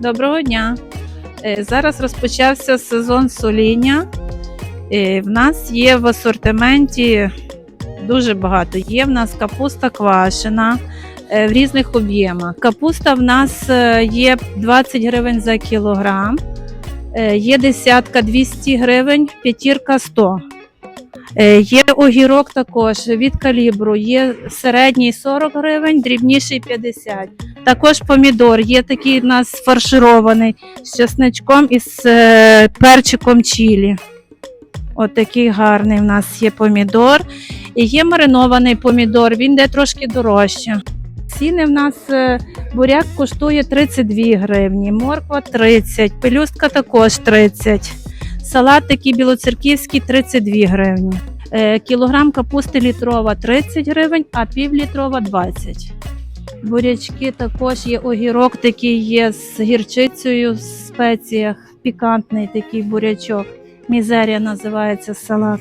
Доброго дня. Е, Зараз розпочався сезон соління. Е, В нас є в асортименті дуже багато. Є в нас капуста квашена е, в різних об'ємах. Капуста в нас є 20 гривень за кілограм, є десятка 200 гривень, п'ятірка 100. Е, Є огірок також від калібру, є середній 40 гривень, дрібніший 50. Також помідор є такий у нас фарширований з чесничком і з е, перчиком чілі. От такий гарний в нас є помідор. І є маринований помідор, він йде трошки дорожче. Ціни в нас е, буряк коштує 32 гривні, морква 30, пелюстка також 30. Салат такий білоцерківський 32 гривні. Е, Кілограм капусти літрова 30 гривень, а півлітрова 20. Бурячки також є огірок, такий є з гірчицею в спеціях, пікантний такий бурячок. Мізерія називається салат.